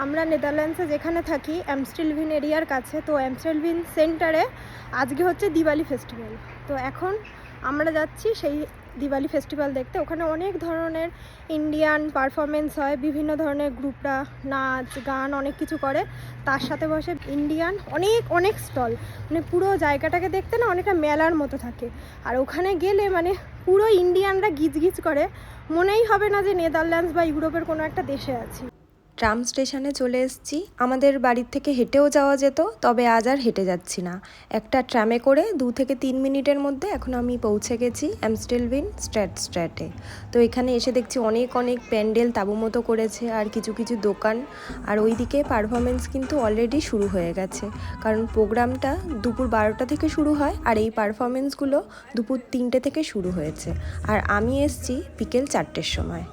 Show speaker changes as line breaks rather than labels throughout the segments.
আমরা নেদারল্যান্ডসে যেখানে থাকি অ্যামস্টেলভিন এরিয়ার কাছে, তো অ্যামস্টেলভিন সেন্টারে আজকে হচ্ছে দিওয়ালি ফেস্টিভ্যাল। তো এখন আমরা যাচ্ছি সেই দিওয়ালি ফেস্টিভ্যাল দেখতে। ওখানে অনেক ধরনের ইন্ডিয়ান পারফরমেন্স হয়, বিভিন্ন ধরনের গ্রুপরা নাচ, গান, অনেক কিছু করে। তার সাথে বসে ইন্ডিয়ান অনেক অনেক স্টল। মানে পুরো জায়গাটাকে দেখতে না অনেকটা মেলার মতো থাকে। আর ওখানে গেলে মানে পুরো ইন্ডিয়ানরা গিজ গিজ করে। মনেই হবে না যে নেদারল্যান্ডস বা ইউরোপের কোনো একটা দেশে আছি।
ট্রাম স্টেশনে চলে এসেছি। আমাদের বাড়ির থেকে হেঁটেও যাওয়া যেত, তবে আজ আর হেঁটে যাচ্ছি না। একটা ট্রামে করে দু থেকে তিন মিনিটের মধ্যে এখন আমি পৌঁছে গেছি অ্যামস্টেলভিন স্ট্র্যাট স্ট্র্যাটে। তো এখানে এসে দেখছি অনেক অনেক প্যান্ডেল তাবু মতো করেছে আর কিছু কিছু দোকান। আর ওইদিকে পারফরমেন্স কিন্তু অলরেডি শুরু হয়ে গেছে। কারণ প্রোগ্রামটা দুপুর বারোটা থেকে শুরু হয় আর এই পারফরমেন্সগুলো দুপুর তিনটে থেকে শুরু হয়েছে। আর আমি এসছি বিকেল চারটের সময়।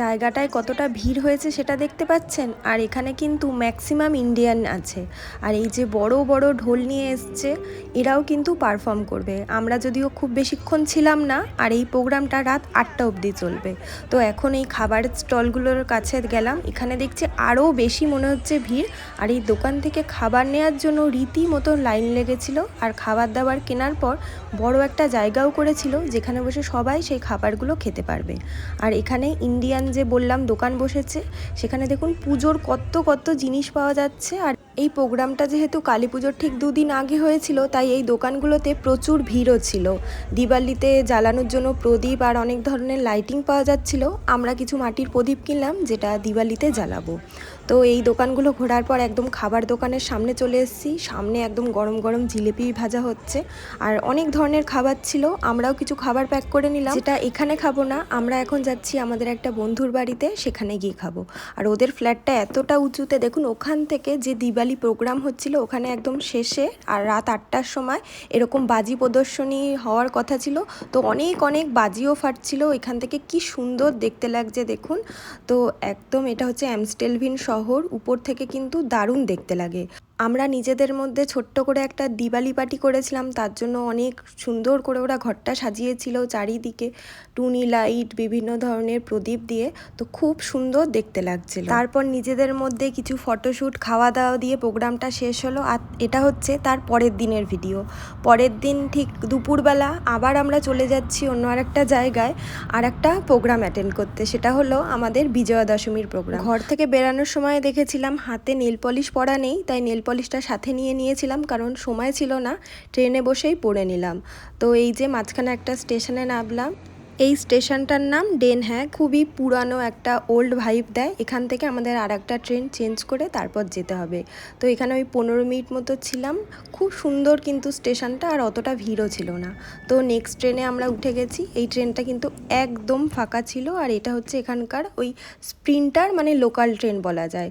জায়গাটায় কতটা ভিড় হয়েছে সেটা দেখতে পাচ্ছেন? আর এখানে কিন্তু ম্যাক্সিমাম ইন্ডিয়ান আছে। আর এই যে বড় বড় ঢোল নিয়ে এসছে, এরাও কিন্তু পারফর্ম করবে। আমরা যদিও খুব বেশিক্ষণ ছিলাম না, আর এই প্রোগ্রামটা রাত আটটা অবধি চলবে। তো এখন এই খাবারের স্টলগুলোর কাছে গেলাম। এখানে দেখছি আরও বেশি মনে হচ্ছে ভিড়। আর এই দোকান থেকে খাবার নেওয়ার জন্য রীতিমতো লাইন লেগেছিল। আর খাবার দাবার কেনার পর বড় একটা জায়গাও করেছিল, যেখানে বসে সবাই সেই খাবারগুলো খেতে পারবে। আর এখানে ইন্ডিয়ান যে বললাম, দোকান বসেছে। সেখানে দেখুন পুজোর কত কত জিনিস পাওয়া যাচ্ছে। আর এই প্রোগ্রামটা যেহেতু কালী পুজোর ঠিক দুদিন আগে হয়েছিল, তাই এই দোকানগুলোতে প্রচুর ভিড়ও ছিল। দিওয়ালিতে জ্বালানোর জন্য প্রদীপ আর অনেক ধরনের লাইটিং পাওয়া যাচ্ছিল। আমরা কিছু মাটির প্রদীপ কিনলাম, যেটা দিওয়ালিতে জ্বালাবো। তো এই দোকানগুলো ঘোরার পর একদম খাবার দোকানের সামনে চলে এসেছি। সামনে একদম গরম গরম জিলিপি ভাজা হচ্ছে। আর অনেক ধরনের খাবার ছিল, আমরাও কিছু খাবার প্যাক করে নিলাম। যেটা এখানে খাব না, আমরা এখন যাচ্ছি আমাদের একটা বন্ধুর বাড়িতে সেখানে গিয়ে খাব। আর ওদের ফ্ল্যাটটা এতটা উঁচুতে, দেখুন ওখান থেকে যে দিওয়ালি প্রোগ্রাম হচ্ছিল, ওখানে একদম শেষে আর রাত আটটার সময় এরকম বাজি প্রদর্শনী হওয়ার কথা ছিল। তো অনেক অনেক বাজিও ফাটছিল। এখান থেকে কি সুন্দর দেখতে লাগছে দেখুন। তো একদম এটা হচ্ছে অ্যামস্টেলভিন শহর, উপর থেকে কিন্তু দারুণ দেখতে লাগে। আমরা নিজেদের মধ্যে ছোট্ট করে একটা দিওয়ালি পার্টি করেছিলাম, তার জন্য অনেক সুন্দর করে ওরা ঘরটা সাজিয়েছিল চারিদিকে টুনি লাইট, বিভিন্ন ধরনের প্রদীপ দিয়ে। তো খুব সুন্দর দেখতে লাগছিল। তারপর নিজেদের মধ্যে কিছু ফটোশ্যুট খাওয়া দাওয়া দিয়ে প্রোগ্রামটা শেষ হলো। আর এটা হচ্ছে তার পরের দিনের ভিডিও। পরের দিন ঠিক দুপুরবেলা আবার আমরা চলে যাচ্ছি অন্য আরেকটা জায়গায় আর একটা প্রোগ্রাম অ্যাটেন্ড করতে। সেটা হলো আমাদের বিজয়া দশমীর প্রোগ্রাম। ঘর থেকে বেরানোর সময় দেখেছিলাম হাতে নেল পলিশ পরা নেই, তাই নেল পলিশটা সাথে নিয়ে নিয়েছিলাম, কারণ সময় ছিল না, ট্রেনে বসেই পরে নিলাম। তো এই যে মাঝখানে একটা স্টেশনে নামলাম, এই স্টেশনটার নাম ডেন হ্যাঁ খুবই পুরানো একটা ওল্ড ভাইব দেয়। এখান থেকে আমাদের আর একটা ট্রেন চেঞ্জ করে তারপর যেতে হবে। তো এখানে ওই পনেরো মিনিট মতো ছিলাম। খুব সুন্দর কিন্তু স্টেশনটা, আর অতটা ভিড়ও ছিল না। তো নেক্সট ট্রেনে আমরা উঠে গেছি। এই ট্রেনটা কিন্তু একদম ফাঁকা ছিল, আর এটা হচ্ছে এখানকার ওই স্প্রিন্টার মানে লোকাল ট্রেন বলা যায়।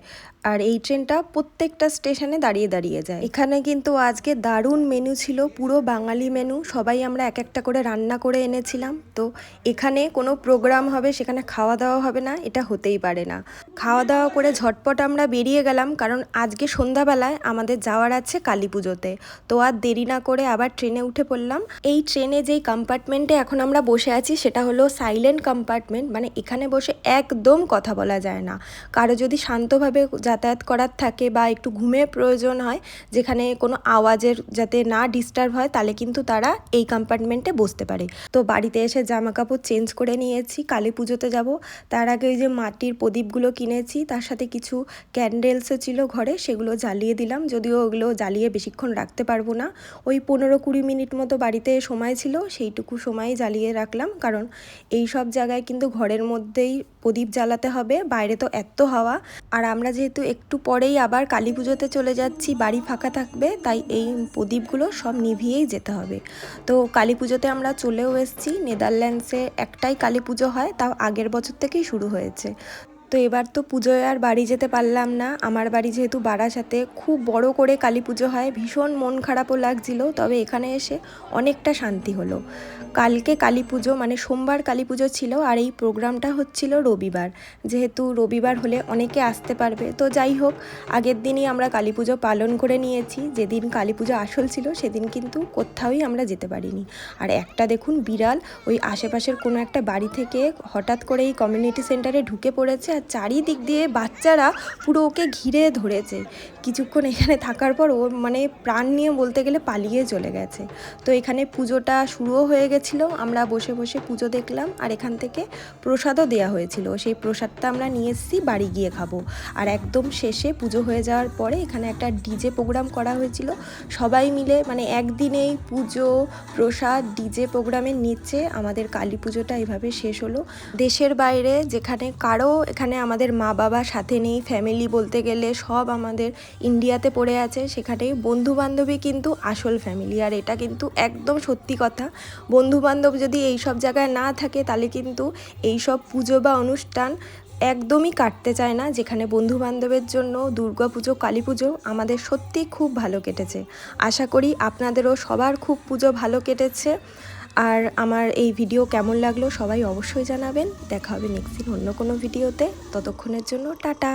আর এই ট্রেনটা প্রত্যেকটা স্টেশনে দাঁড়িয়ে দাঁড়িয়ে যায়। এখানে কিন্তু আজকে দারুণ মেনু ছিল, পুরো বাঙালি মেনু সবাই আমরা এক একটা করে রান্না করে এনেছিলাম। তো এখানে কোনো প্রোগ্রাম হবে, সেখানে খাওয়া দাওয়া হবে না, এটা হতেই পারে না। খাওয়া দাওয়া করে ঝটপট আমরা বেরিয়ে গেলাম, কারণ আজকে সন্ধ্যাবেলায় আমাদের যাওয়ার আছে কালী পুজোতে। তো আর দেরি না করে আবার ট্রেনে উঠে পড়লাম। এই ট্রেনে যেই কম্পার্টমেন্টে এখন আমরা বসে আছি, সেটা হলো সাইলেন্ট কম্পার্টমেন্ট মানে এখানে বসে একদম কথা বলা যায় না। কারও যদি শান্তভাবে যাতায়াত করার থাকে বা একটু ঘুমের প্রয়োজন হয়, যেখানে কোনো আওয়াজের যাতে না ডিস্টার্ব হয়, তাহলে কিন্তু তারা এই কম্পার্টমেন্টে বসতে পারে। তো বাড়িতে এসে জামা কাপড় চেঞ্জ করে নিয়েছি, কালী পুজোতে যাব। তার আগে ওই যে মাটির প্রদীপগুলো কিনেছি, তার সাথে কিছু ক্যান্ডেলসও ছিল ঘরে, সেগুলো জ্বালিয়ে দিলাম। যদিও ওগুলো জ্বালিয়ে বেশিক্ষণ রাখতে পারব না। ওই পনেরো কুড়ি মিনিট মতো বাড়িতে সময় ছিল, সেইটুকু সময় জ্বালিয়ে রাখলাম। কারণ এই সব জায়গায় কিন্তু ঘরের মধ্যেই প্রদীপ জ্বালাতে হবে, বাইরে তো এত হাওয়া। আর আমরা যেহেতু একটু পরেই আবার কালী পুজোতে চলে যাচ্ছি, বাড়ি ফাঁকা থাকবে, তাই এই প্রদীপগুলো সব নিভিয়েই যেতে হবে। তো কালী পুজোতে আমরা চলেও এসেছি, নেদারল্যান্ডসে একটাই কালী পুজো হয়, তাও আগের বছর থেকেই শুরু হয়েছে। তো এবার তো পুজোয় আর বাড়ি যেতে পারলাম না। আমার বাড়ি যেহেতু বারাসাতে, খুব বড় করে কালী পুজো হয়। ভীষণ মন খারাপও লাগছিল, তবে এখানে এসে অনেকটা শান্তি হলো। কালকে কালী পুজো মানে সোমবার কালী পুজো ছিল, আর এই প্রোগ্রামটা হচ্ছিল রবিবার। যেহেতু রবিবার হলে অনেকে আসতে পারবে। তো যাই হোক, আগের দিনই আমরা কালী পুজো পালন করে নিয়েছি। যেদিন কালী পুজো আসল ছিল, সেদিন কিন্তু কোথাওই আমরা যেতে পারিনি। আর একটা দেখুন বিড়াল, ওই আশেপাশের কোনো একটা বাড়ি থেকে হঠাৎ করে এই কমিউনিটি সেন্টারে ঢুকে পড়েছে চারিদিক দিয়ে বাচ্চারা পুরো ওকে ঘিরে ধরেছে। কিছুক্ষণ এখানে থাকার পর ও মানে প্রাণ নিয়ে বলতে গেলে পালিয়ে চলে গেছে। তো এখানে পুজোটা শুরুও হয়ে গেছিল, আমরা বসে বসে পুজো দেখলাম আর এখান থেকে প্রসাদও দেওয়া হয়েছিল। সেই প্রসাদটা আমরা নিয়ে এসেছি, বাড়ি গিয়ে খাব। আর একদম শেষে পুজো হয়ে যাওয়ার পরে এখানে একটা ডিজে প্রোগ্রাম করা হয়েছিল। সবাই মিলে মানে একদিনেই পুজো, প্রসাদ, ডিজে প্রোগ্রামের নিচে আমাদের কালী পুজোটা এভাবে শেষ হলো। দেশের বাইরে যেখানে কারও এখানে আমাদের মা বাবা সাথে নেই ফ্যামিলি বলতে গেলে সব আমাদের ইন্ডিয়াতে পড়ে আছে। সেখানে বন্ধু বান্ধবী কিন্তু আসল ফ্যামিলি আর এটা কিন্তু একদম সত্যি কথা। বন্ধু বান্ধব যদি এই সব জায়গায় না থাকে, তাহলে কিন্তু এই সব পুজো বা অনুষ্ঠান একদমই কাটতে চায় না। যেখানে বন্ধু বান্ধবের জন্য দুর্গা পুজো, কালী পুজো আমাদের সত্যি খুব ভালো কেটেছে। আশা করি আপনাদেরও সবার খুব পুজো ভালো কেটেছে। আর আমার এই ভিডিও কেমন লাগল সবাই অবশ্যই জানাবেন। দেখা হবে নেক্সট দিন অন্য কোনো ভিডিওতে ততক্ষণের জন্য টাটা।